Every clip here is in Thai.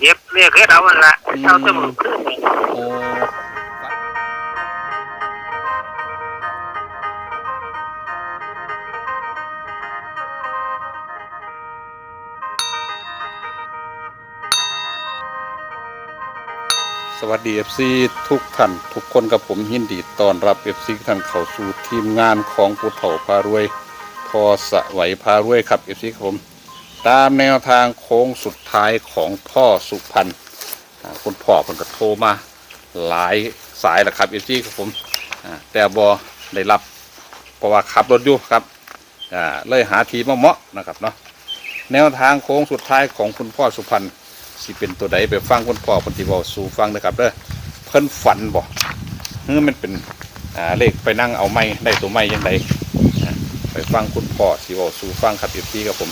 เย็บเรียกเฮ็ดเอามันละเจ้าเสมอขึ้นนี่โอ้สวัสดี FC ทุกท่านทุกคนกับผมยินดีต้อนรับ FC ทุกท่านเข้าสู่ทีมงานของผู้เฒ่าพารวย พอสะไหวพารวยครับ FC ครับผม ตามแนวทางโค้งสุดท้ายของพ่อสุพรรณคุณพ่อเพิ่นก็โทรมาหลายสายแล้วครับ FC ครับผมแต่บอได้รับเพราะว่าขับรถอยู่ครับเลยหาทีมาเหมาะนะครับเนาะแนวทางโค้งสุดท้ายของคุณพ่อสุพรรณสิเป็นตัวใดไปฟังคุณพ่อเพิ่นสิเว้าสู่ฟังนะครับเด้อเพิ่นฝันบ่เฮ้อมันเป็นเลขไปนั่งเอาไม้ได้ตัวไม้ยังไงไปฟังคุณพ่อสิเว้าสู่ฟังครับ FC ครับผม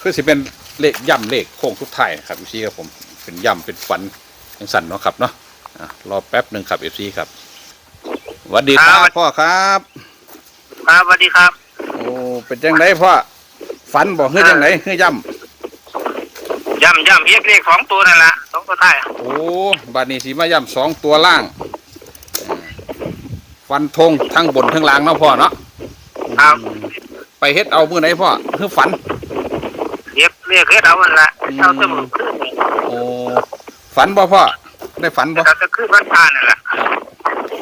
คือสิเป็นเลขย่ำเลขโค้งทุกท้ายนะครับเอฟซีครับผมเป็นย่ำเป็นฝันยังสั่นเนาะครับเนาะอะรอแป๊บหนึ่งครับเอฟซีครับสวัสดีครับพ่อครับ ครับสวัสดีครับ โอ้เป็นจังไดพ่อฝันบอกเฮ้ยจังไดเฮ้ยย่ย่ำย่ำเฮ็ดเลขสองตัวนั่นละสองตัวท้ายำโอ้บาดนี้สีมาย่ำสองตัวล่างอ่าฟันธงทั้งบนทั้งล่างเนาะพ่อเนาะครับไปเฮ็ดเอามือไหนพ่อคือฝัน เย็บเรียกเฮ็ดเอามันละเจ้าเสมอขึ้นนี่โอ้ฝันบ่พ่อได้ฝันบ่ก็จะขึ้นวันพานั่นละ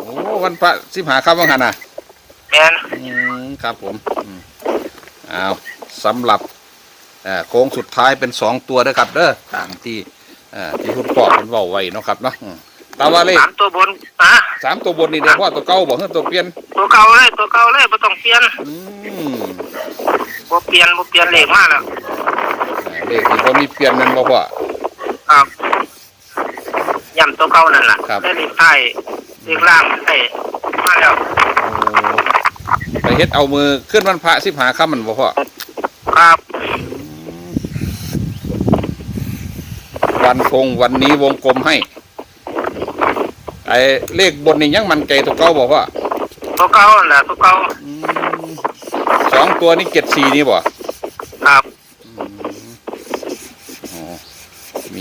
โอ้วันพระสิบหาครับว่างันน่ะแมนอืมครับผมอืมอ้าวสำหรับเอ่อโค้งสุดท้ายเป็นสองตัวเด้อครับเด้อตามที่เอ่อที่คุณพ่อเป็นเว้าไว้เนาะครับเนาะอืมแตาว่าเลขสามตัวบนอะสามตัวบนนี่เดี๋ยวพ่อตัวเก่าบอกเฮ้ยตัวเปลี่ยนตัวเก่าเลยตัวเก่าเลยบ่ต้องเปลี่ยนอืมบ่เปลี่ยนบ่เปลี่ยนเลขมาแล้วอ่า เลขนี่พอมีเปลี่ยนแมันบ่พ่อ ครับย่ำตัวเก่านั่นล่ะครับ ได้เลขท้ายเลขล่างได้มาแล้วโอ้ไปเฮ็ดเอามือขึ้นวันพระสิบหาค่ำมันบ่พ่อ ครับ วันคงวันนี้วงกลมให้ ไอ้เลขบนนี่ยังมันใจตัวเก่าบ่พ่อตัวเก่านั่นล่ะตัวเก่าอืมสองตัวนี่เจ็ดสี่นี่บ่ครับ อ๋อ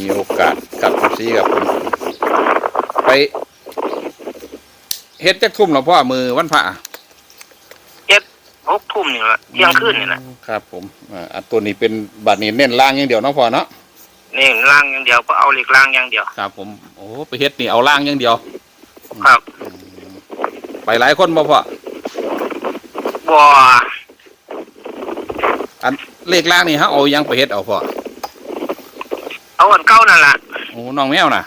มีโอกาสกับซีกับผมไปเฮ็ดจักทุ่มหรอพ่อมือวันพระเจ็ดหกทุ่มนี่ละเที่ยงคืนนี่แหละครับ ผมอ่าอันตัวนี้เป็นบัตรนี้เน้นล่างอย่างเดียวเนาะพ่อเนาะนี่ล่างอย่างเดียวก็เอาเหล็กล่างอย่างเดียวครับ ผมโอ้ไปเฮ็ดนี่เอาล่างอย่างเดียว ครับ ไปหลายคนบ่พ่อบ่อันเลขล่างนี่ฮะเอายังไปเฮ็ดเอาพ่อ เอาอันเก่านั่นล่ะโอ้น้องแมวน่ะ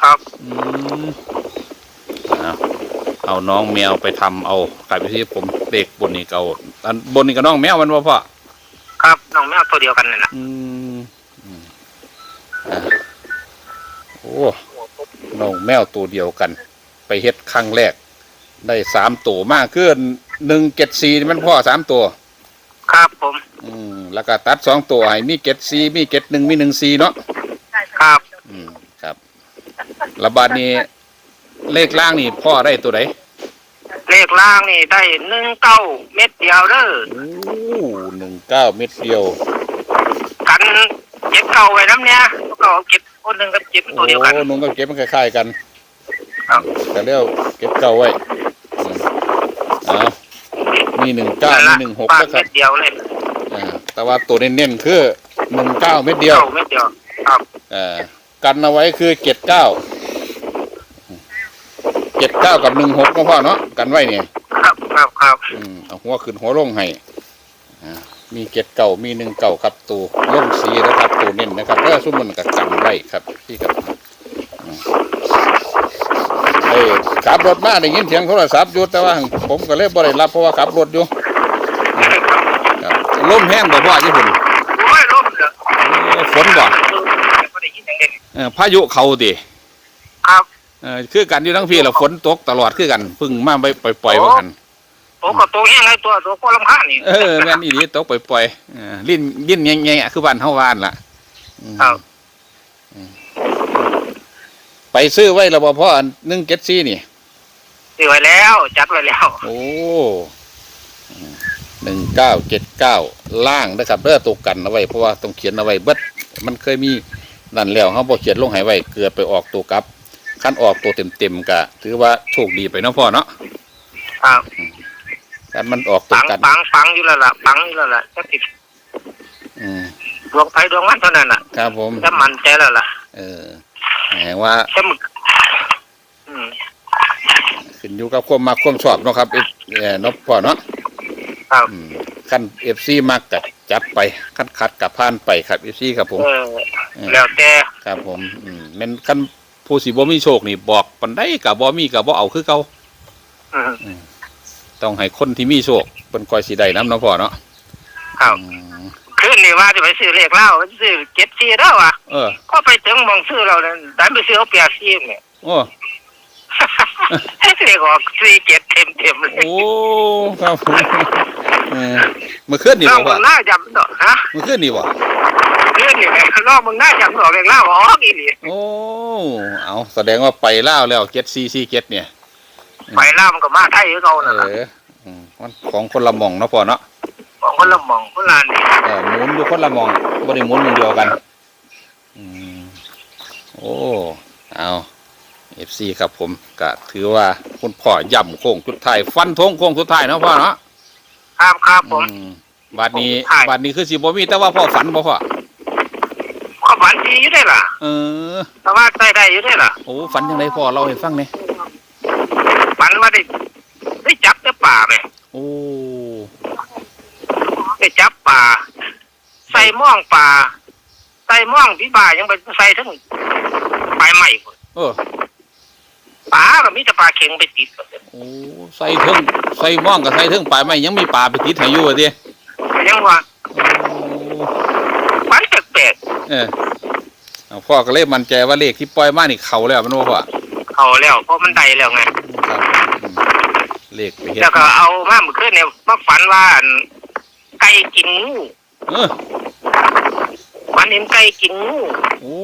ครับ อืมเอาเอาน้องแมวไปทำเอากลายไปที่ผมเลขบนนี่เก่าอันบนนี่ก็น้องแมวมันบ่พ่อครับน้องแมวตัวเดียวกันนั่นล่ะอืมอืมอะโอ้น้องแมวตัวเดียวกัน ไปเฮ็ดครั้งแรก ได้สามตัวมากขึ้นหนึ่งเจ็ดสี่นี่มันพ่อสามตัว ครับผม อืม แล้วก็ตัดสองตัวให้มีเจ็ดสี่มีเจ็ดหนึ่งมีหนึ่งสี่เนาะครับอืมครับระบาดนี้เลขล่างนี่พ่อได้ตัวไหนเลขล่างนี่ได้หนึ่งเก้าเม็ดเดียวเด้อโอ้หนึ่งเก้าเม็ดเดียว กันเจ็ดเก้าไว้น้ำเนี้ยก็เอาเก็บคนหนึ่งกับเจ็ดตัวเดียวกันโอ้นุ่งก็เก็บมันคล้ายๆกันครับแต่เรียกเก็บเก่าไว้อืมเอ้ามีหนึ่งเก้ามีหนึ่งหกปาแล้วครัเม็บดเดียวเลยอ่า แต่ว่าตัวเน้นๆคือหนึ่งเก้าเม็ดเดียว เก้าเม็ดเดียวครับอ่ากันเอาไว้คือเจ็ดเก้าเจ็ดเก้ากับหนึ่งหกก็พอเนาะกันไว้เนี่ยครับครับครับอืมเอาหัวขึ้นหัวลงให้อ่ามีเจ็ดเก่ามีหนึ่งเก่าครับตัวล่งสีนะครับตัวเน้นนะครับแล้วซุ่มมันกับกันไว้ครับที่กับอืมเอ้ยขับรถมาได้ยินเสียงโทรศัพท์อยู่แต่ว่า ผมก็เลยบ่ได้รับเพราะว่าขับรถอยู่ ครับ ลมแห้งบ่พ่อที่พุ่นโอ้ยล้มเหรอเอ้ยฝนบ่ไม่ได้ยินอย่างเด่นเออพายุเขาดิครับเออคือกันอยู่ทั้งพี่แล้วฝนตกตลอดคือกันเพึ่งมาไปปล่อยๆว่ากันตัวก็ตัวแห้งไงตัวตัวก็ลำคาญนี่เออแม่นอีนี้ตกปล่อยๆเออลิ้นลิ้นแง่ๆคือบ้านเฮาว่านล่ะอืมครับไปซื้อไว้แล้วบ่พ่อหนึ่งเจ็ดสี่นี่ซื้อไว้แล้ว จัดไว้แล้ว โอ้ หนึ่งเก้าเจ็ดเก้าล่างนะครับเด้อตกกันเอาไว้เพราะว่าต้องเขียนเอาไว้เบิดมันเคยมีนั่นแล้วเขาบ่เขียนลงให้ไว้เกิดไปออกตัวกลับคันออกตัวเต็มๆก็ถือว่าโชคดีไปเนาะพ่อเนาะครับคันมันออกตัวปังกันปังปังอยู่แล้วล่ะปังอยู่แล้วล่ะจะติดอืมดวงไฟดวงมันเท่านั้นล่ะครับผมจะมันใจแล้วล่ะ เออแหมว่าจะมึกอืมขึ้นอยู่กับความมักความชอบเนาะครับเอฟเอ่อเนาะพ่อเนาะ ครับอืมขั้นเอฟซีมักกับจัดไปขั้นคัดกับผ่านไปครับเอฟซีครับผมเออ แล้วแต่ครับผมอืมแม่นขั้นผู้สิบ่มีโชคนี่บอกปันได้กับบ่มีกับบ่เอาคือเก่าอืม ต้องให้คนที่มีโชคเป็นคอยสิได้น้ำเนาะพ่อเนาะครับ อืมคืนนี้ว่าจะไปซื้อเลขเหล้าซื้อเจ็ดซีแล้วอะเออก็ไปถึงมองซื้อเราเนี่ยดันไปซื้อเอาเปียกซีเนี่ย โอ้เลขออกซีเจ็ดเต็มเต็มๆเลยโอ้ครับผม เออเมื่อคืนนี่ลบ่องมึพ่องหน้าจำดอกฮะเมื่อคืนนี่บ่คืนนี้ไงลองมึงหน้าจำดอกเลขเหล้าออกอีหลีโอ้เอาแสดงว่าไปล่าวแล้วเจ็ดซีซีเจ็ดเนี่ยไปเหล้ามันก็มาไทยคือเขาเอน่ะล่ะออืมมันของคนละหม่องเนาะพ่อเนาะของคนละหมองคนละอันนี่เออหมุนอยู่คนละหมองบ่ได้หมุนหมุนเดียวกันอืมโอ้เอาเอฟซีครับผมก็ถือว่าคุณพ่ย่ำโค้งสุดท้ายฟันธงโค้งสุดท้ายเนาะพ่อเนาะ ครับครับผม อืมบาดนี้โค้งสุดท้ายบาดนี้คือสิบ่มีแต่ว่าพ่อฝันบ่พ่อก็ฝันดีอยู่ได้ล่ะเออ แต่ว่าได้ได้อยู่ได้ล่ะโอ้ฝันจังไดพ่อเล่าให้ฟังหน่อยฝันว่าได้ได้จับแต่ป่าไหมโอ้ได้จับป่า ใส่ม่องป่า ใส่ม่องพี่บ่ายังไปใส่ทั้งปลายใหม่พุ่นเออ ป่าก็มีแต่ปลาเข็งไปติดหมดเลยโอ้ใส่ถึงใส่ม่องกับใส่ถึงปลายไม้ยังมีปลาไปติดให้อยู่ว่าติก็ยังว่าโอ้ฝันแปลกเออเอาพ่อก็เลยมั่นใจว่าเลขที่ปล่อยมานี่เข้าแล้วมันบ่พ่อๆเขาแล้วเพราะมันได้แล้วไงครับอืมเลขไปเฮ็ดแล้วก็เอามาเมื่อคืนเนี่ยมาฝันว่าอั่นไก่กินงูเออฝันเห็นไก่กินงูโอ้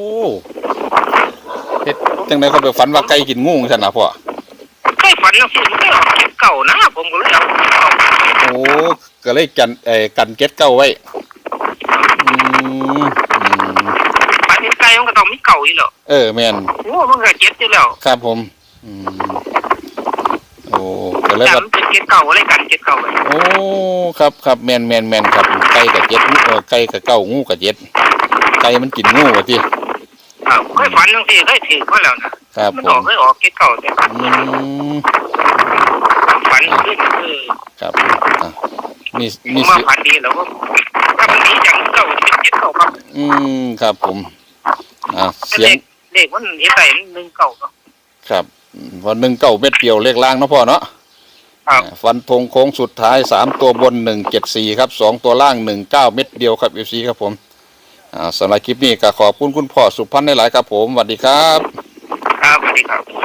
เฮ็ดจังได๋เขาไปฝันว่าไก่กินงูซั่นน่ะพ่อเคยฝันจังซี่มันก็ออกเก็บเก่านะผมก็เลยเอาเอาโอ้ก็เลยกันเอ่อกันเก็ตเก้าไว้อืมอืมฝันเห็นไก่มันก็ต้องมีเก่าอยู่แล้วเออแม่นงูมันก็เจ็ดอยู่แล้วครับผมอืมโอ้ก็เลยแต่ว่ามันเป็นเก็บเก่าอะไรกันเก็บเก่าไว้โอ้ครับครับแม่นแม่นแม่นครับไก่กับเจ็ดเออไก่กับเก้างูกับเจ็ดไก่มันกินงูว่าติครับ เคยฝันจังซี่เคยถือมาแล้วนะครับมันผออกมเคยออกเก็บเก่าแต่ฝันอืมฝันขึ้นคือครับอะมีผมีมว่าสิฝันดีแล้วว่าถ้ามันดีจังเก่าจะเป็นเก็บเก่าครับอืมครับผมอ่าแต่เสียเลงขเลขมันเห็นได้หนึ่งเก่าเนาะ ครับอืมวันหนึ่งเก้าเม็ดเดียวเลขล่างเนาะพ่อเนาะครับ อ่าฟันธงโค้งสุดท้ายสามตัวบนหนึ่งเจ็ดสี่ครับสองตัวล่างหนึ่งเก้าเม็ดเดียวครับเอฟซีครับผมอ่า สำหรับคลิปนี้ก็ขอบคุณคุณพ่อสุพันธ์หลายครับผมสวัสดีครับ ครับสวัสดีครับ